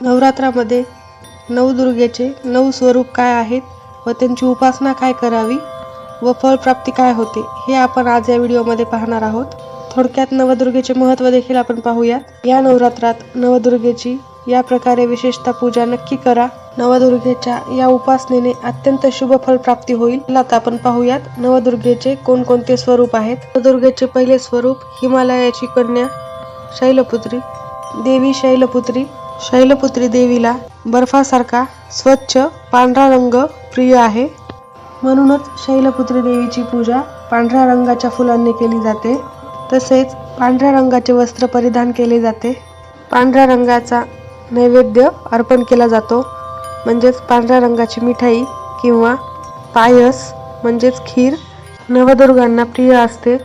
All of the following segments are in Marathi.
नवरात्रामध्ये नवदुर्गेचे नऊ स्वरूप काय आहेत व त्यांची उपासना काय करावी व फळप्राप्ती काय होते हे आपण आज या व्हिडिओमध्ये पाहणार आहोत. थोडक्यात नवदुर्गेचे महत्त्व देखील आपण पाहूयात. या नवरात्रात नवदुर्गेची या प्रकारे विशेषतः पूजा नक्की करा. नवदुर्गेच्या या उपासनेने अत्यंत शुभ फल प्राप्ती होईल. आता आपण पाहूयात. नवदुर्गेचे कोणकोणते स्वरूप आहेत? नवदुर्गेचे पहिले स्वरूप हिमालयाची कन्या शैलपुत्री देवी शैलपुत्री शैलपुत्री देवीला बर्फासारखा स्वच्छ पांढरा रंग प्रिय आहे. म्हणूनच शैलपुत्री देवीची पूजा पांढऱ्या रंगाच्या फुलांनी केली जाते. तसेच पांढऱ्या रंगाचे वस्त्र परिधान केले जाते. पांढऱ्या रंगाचा नैवेद्य अर्पण केला जातो. म्हणजेच पांढऱ्या रंगाची मिठाई किंवा पायस म्हणजेच खीर नवदुर्गांना प्रिय असते.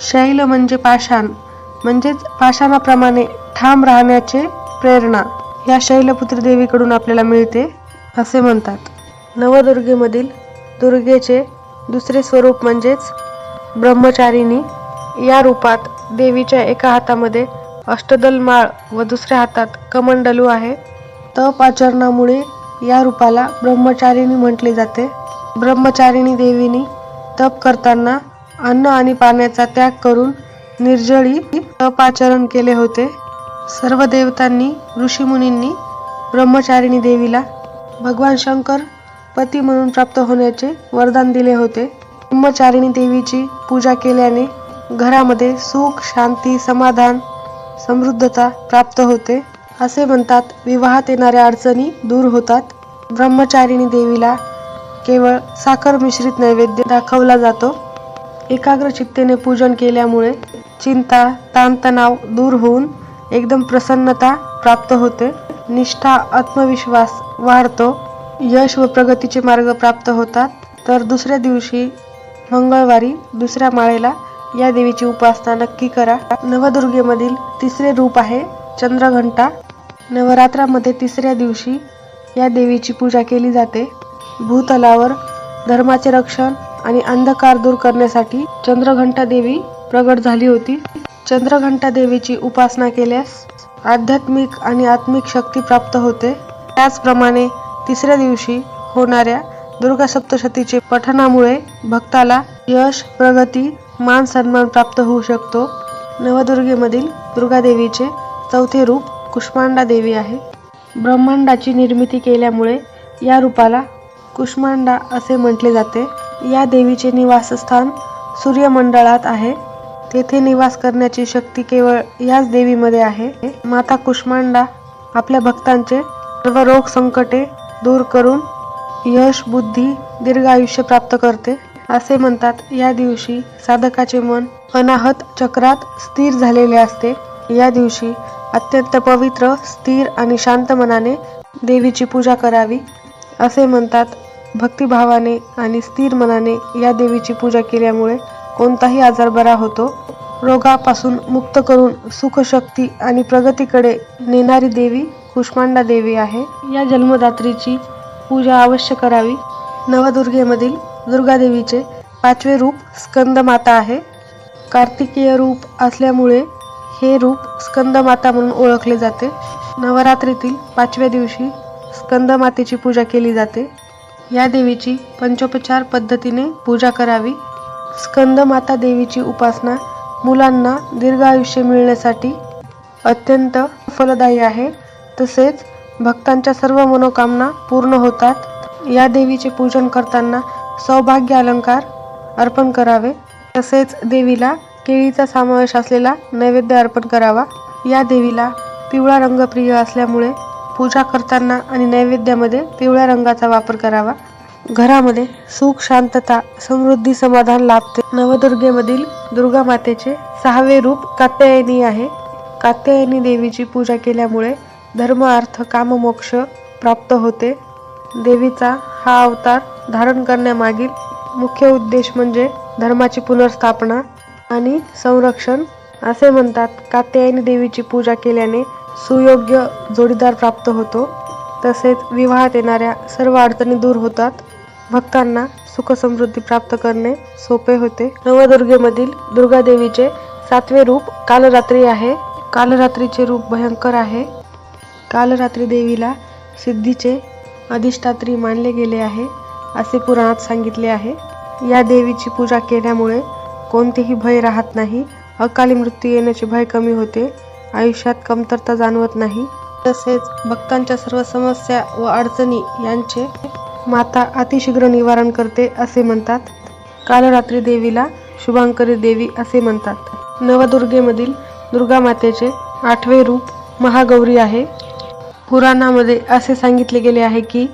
शैल म्हणजे पाषाण म्हणजेच पाषाणाप्रमाणे ठाम राहण्याचे प्रेरणा या शैलपुत्री देवीकडून आपल्याला मिळते असे म्हणतात. नवदुर्गेमधील दुर्गेचे दुसरे स्वरूप म्हणजेच ब्रह्मचारिणी या रूपात देवीच्या एका हातामध्ये अष्टदल माळ व दुसऱ्या हातात कमंडलू आहे. तप आचरणामुळे या रूपाला ब्रह्मचारिणी म्हटले जाते. ब्रह्मचारिणी देवीनी तप करताना अन्न आणि पाण्याचा त्याग करून निर्जळी तपाचरण केले होते. सर्व देवतांनी ऋषीमुनींनी ब्रह्मचारिणी देवीला भगवान शंकर पती म्हणून प्राप्त होण्याचे वरदान दिले होते. ब्रह्मचारिणी देवीची पूजा केल्याने घरामध्ये सुख शांती समाधान समृद्धता प्राप्त होते. असे म्हणतात विवाहात येणाऱ्या अडचणी दूर होतात. ब्रह्मचारिणी देवीला केवळ साखर मिश्रित नैवेद्य दाखवला जातो. एकाग्र चित्तेने पूजन केल्यामुळे चिंता ताणतणाव दूर होऊन एकदम प्रसन्नता प्राप्त होते. निष्ठा आत्मविश्वास वाढतो. यश व प्रगतीचे मार्ग प्राप्त होतात. तर दुसऱ्या दिवशी मंगळवारी दुसऱ्या माळेला या देवीची उपासना नक्की करा. नवदुर्गेमधील तिसरे रूप आहे चंद्रघंटा. नवरात्रामध्ये तिसऱ्या दिवशी या देवीची पूजा केली जाते. भूतलावर धर्माचे रक्षण आणि अंधकार दूर करण्यासाठी चंद्रघंटा देवी प्रगट झाली होती. चंद्रघंटा देवीची उपासना केल्यास आध्यात्मिक आणि आत्मिक शक्ती प्राप्त होते. त्याचप्रमाणे तिसऱ्या दिवशी होणाऱ्या दुर्गा सप्तशतीचे पठणामुळे भक्ताला यश प्रगती मान सन्मान प्राप्त होऊ शकतो. नवदुर्गेमधील दुर्गादेवीचे चौथे रूप कुष्मांडा देवी आहे. ब्रह्मांडाची निर्मिती केल्यामुळे या रूपाला कुष्मांडा असे म्हटले जाते. या देवीचे निवासस्थान सूर्यमंडळात आहे. तेथे निवास करण्याची शक्ती केवळ याच देवीमध्ये आहे. माता कुष्मांडा आपल्या भक्तांचे सर्व रोग संकटे दूर करून यश बुद्धी दीर्घ आयुष्य प्राप्त करते. असे म्हणतात या दिवशी साधकाचे मन अनाहत चक्रात स्थिर झालेले असते. या दिवशी अत्यंत पवित्र स्थिर आणि शांत मनाने देवीची पूजा करावी. असे म्हणतात भक्तिभावाने आणि स्थिर मनाने या देवीची पूजा केल्यामुळे कोणताही आजार बरा होतो रोगापासून मुक्त करून सुखशक्ती आणि प्रगतीकडे नेणारी देवी कुष्मांडा देवी आहे. या जन्मदात्रीची पूजा अवश्य करावी. नवदुर्गेमधील दुर्गादेवीचे पाचवे रूप स्कंदमाता आहे. कार्तिकीय रूप असल्यामुळे हे रूप स्कंदमाता म्हणून ओळखले जाते. नवरात्रीतील पाचव्या दिवशी स्कंदमातेची पूजा केली जाते. या देवीची पंचोपचार पद्धतीने पूजा करावी. स्कंदमाता देवीची उपासना मुलांना दीर्घ आयुष्य मिळण्यासाठी अत्यंत फलदायी आहे. तसेच भक्तांच्या सर्व मनोकामना पूर्ण होतात. या देवीचे पूजन करताना सौभाग्य अलंकार अर्पण करावे. तसेच देवीला केळीचा समावेश असलेला नैवेद्य अर्पण करावा. या देवीला पिवळा रंग प्रिय असल्यामुळे पूजा करताना आणि नैवेद्यामध्ये पिवळ्या रंगाचा वापर करावा. घरामध्ये सुख शांतता समृद्धी समाधान लाभते. नवदुर्गेमधील दुर्गा मातेचे सहावे रूप कात्यायनी आहे. कात्यायनी देवीची पूजा केल्यामुळे धर्म अर्थ काममोक्ष प्राप्त होते. देवीचा हा अवतार धारण करण्यामागील मुख्य उद्देश म्हणजे धर्माची पुनर्स्थापना आणि संरक्षण असे म्हणतात. कात्यायनी देवीची पूजा केल्याने सुयोग्य जोडीदार प्राप्त होतो. तसेच विवाहात येणाऱ्या सर्व अडचणी दूर होतात. भक्तांना सुख समृद्धी प्राप्त करणे सोपे होते. नवदुर्गेमधील दुर्गादेवीचे सातवे रूप कालरात्री आहे. कालरात्रीचे रूप भयंकर आहे. कालरात्री देवीला सिद्धीचे अधिष्ठात्री मानले गेले आहे असे पुराणात सांगितले आहे. या देवीची पूजा केल्यामुळे कोणतेही भय राहत नाही. अकाली मृत्यू येण्याचे भय कमी होते. आयुष्यात कमतरता जाणवत नाही. तसेच भक्तांच्या सर्व समस्या व अडचणी यांचे माता अतिशीघ्र निवारण करते असे म्हणतात. कालरात्री देवीला शुभांकरी देवी असे म्हणतात. नवदुर्गेमधील दुर्गा मातेचे आठवे रूप महागौरी आहे. पुराणामध्ये असे सांगितले गेले आहे की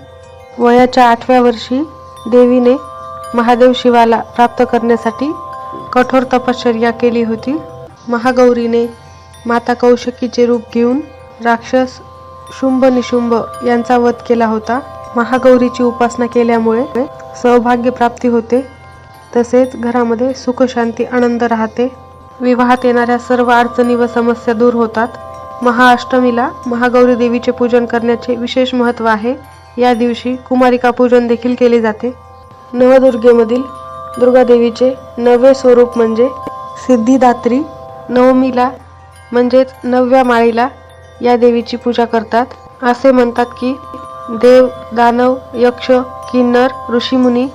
वयाच्या आठव्या वर्षी देवीने महादेव शिवाला प्राप्त करण्यासाठी कठोर तपश्चर्या केली होती. महागौरीने माता कौशकीचे रूप घेऊन राक्षस शुंभ निशुंभ यांचा वध केला होता. महागौरीची उपासना केल्यामुळे सौभाग्य प्राप्ती होते. तसेच घरामध्ये सुखशांती आनंद राहते. विवाहात येणाऱ्या सर्व अडचणी व समस्या दूर होतात. महाअष्टमीला महागौरी देवीचे पूजन करण्याचे विशेष महत्त्व आहे. या दिवशी कुमारिका पूजन देखील केले जाते. नवदुर्गेमधील दुर्गादेवीचे नववे स्वरूप म्हणजे सिद्धिदात्री नवमीला म्हणजेच नवव्या माळीला या देवीची पूजा करतात. असे म्हणतात की देव दानव यक्ष किन्नर ऋषीमुनी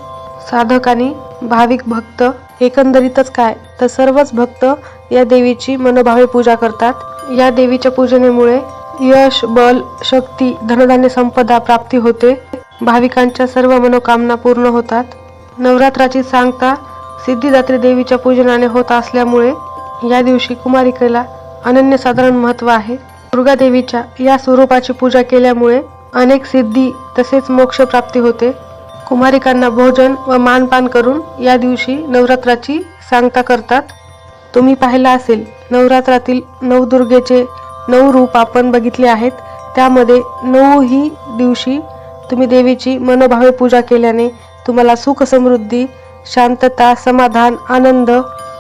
साधक आणि भाविक भक्त एकंदरीतच काय? तर सर्वच भक्त या देवीची मनोभावे पूजा करतात. या देवीच्या पूजनेमुळे यश बल शक्ती धनधान्य संपदा प्राप्ती होते. भाविकांच्या सर्व मनोकामना पूर्ण होतात. नवरात्राची सांगता सिद्धिदात्री देवीच्या पूजनाने होत असल्यामुळे या दिवशी कुमारिकेला अनन्यसाधारण महत्त्व आहे. दुर्गा देवीच्या या स्वरूपाची पूजा केल्यामुळे अनेक सिद्धी तसेच मोक्षप्राप्ती होते. कुमारिकांना भोजन व मानपान करून या दिवशी नवरात्राची सांगता करतात. तुम्ही पाहिला असेल नवरात्रातील नवदुर्गेचे नऊ रूप आपण बघितले आहेत. त्यामध्ये नऊही दिवशी तुम्ही देवीची मनोभावे पूजा केल्याने तुम्हाला सुख समृद्धी शांतता समाधान आनंद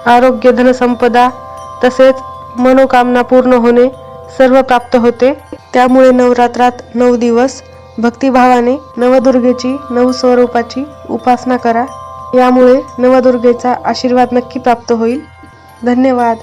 आरोग्य धनसंपदा तसेच मनोकामना पूर्ण होणे सर्व प्राप्त होते. त्यामुळे नवरात्रात नऊ दिवस भक्तिभावाने नवदुर्गेची नऊ स्वरूपाची उपासना करा. यामुळे नवदुर्गेचा आशीर्वाद नक्की प्राप्त होईल. धन्यवाद.